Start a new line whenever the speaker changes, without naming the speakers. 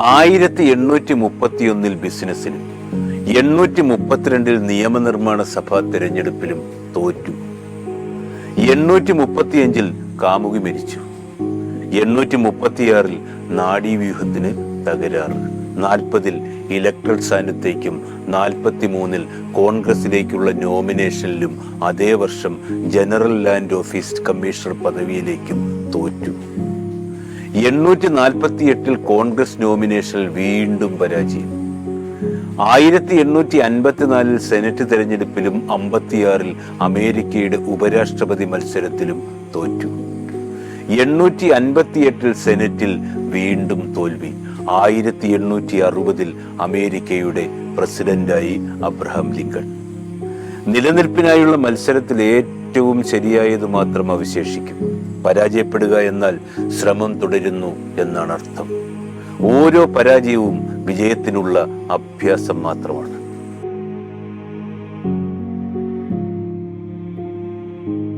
ആയിരത്തി എണ്ണൂറ്റി മുപ്പത്തിയൊന്നിൽ ബിസിനസ്സിലും എണ്ണൂറ്റി മുപ്പത്തിരണ്ടിൽ നിയമനിർമ്മാണ സഭാ തിരഞ്ഞെടുപ്പിലും തോറ്റു. എണ്ണൂറ്റി മുപ്പത്തിയഞ്ചിൽ കാമുകി മരിച്ചു. എണ്ണൂറ്റി മുപ്പത്തിയാറിൽ നാഡീവ്യൂഹത്തിന് തകരാറ്. നാൽപ്പതിൽ ഇലക്ട്രൽ സ്ഥാനത്തേക്കും നാൽപ്പത്തി മൂന്നിൽ കോൺഗ്രസിലേക്കുള്ള നോമിനേഷനിലും അതേ വർഷം ജനറൽ ലാൻഡ് ഓഫീസ് കമ്മീഷണർ പദവിയിലേക്കും തോറ്റു. എണ്ണൂറ്റി നാൽപ്പത്തി എട്ടിൽ കോൺഗ്രസ് നോമിനേഷനിൽ വീണ്ടും പരാജയം. ആയിരത്തി എണ്ണൂറ്റി അൻപത്തിനാലിൽ സെനറ്റ് തെരഞ്ഞെടുപ്പിലും അമ്പത്തിയാറിൽ അമേരിക്കയുടെ ഉപരാഷ്ട്രപതി മത്സരത്തിലും തോറ്റു. എണ്ണൂറ്റി അൻപത്തിയെട്ടിൽ സെനറ്റിൽ വീണ്ടും തോൽവി. ആയിരത്തി എണ്ണൂറ്റി അറുപതിൽ അമേരിക്കയുടെ പ്രസിഡന്റായി അബ്രഹാം ലിങ്കൺ. നിലനിൽപ്പിനായുള്ള മത്സരത്തിൽ ഏറ്റവും ശരിയായത് മാത്രം അവശേഷിക്കും. പരാജയപ്പെടുക എന്നാൽ ശ്രമം തുടരുന്നു എന്നാണ് അർത്ഥം. ഓരോ പരാജയവും വിജയത്തിനുള്ള അഭ്യാസം മാത്രമാണ്.